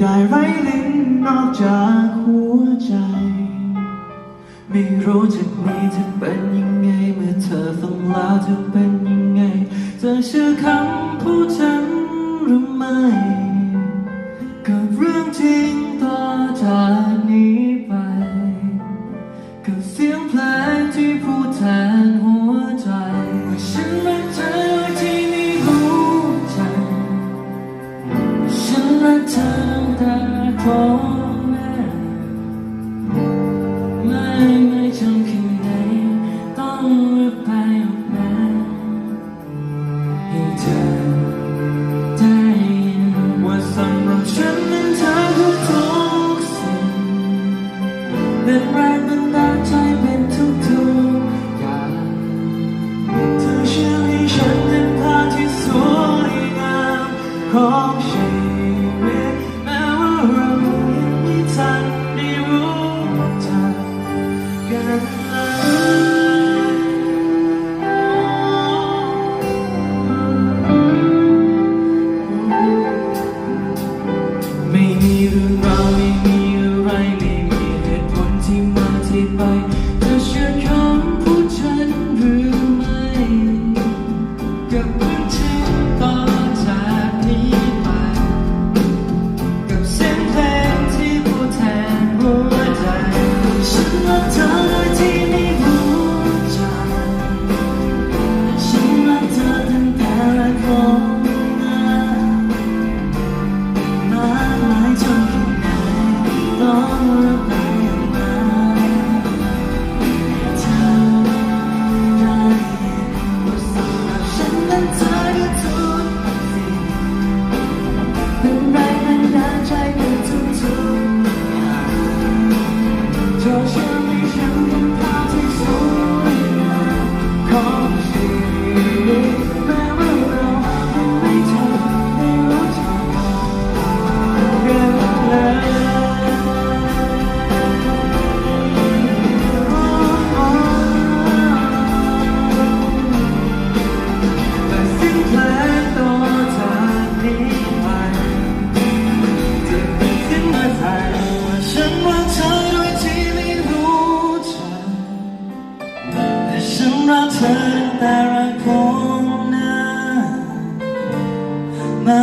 ได้ไร้ลิ้นนอกจากหัวใจ ไม่รู้จากนี้จะเป็นยังไง เมื่อเธอฟังลาจะเป็นยังไง จะเชื่อคำพูดฉันหรือไม่ I don't care.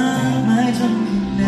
ากมายจนไหน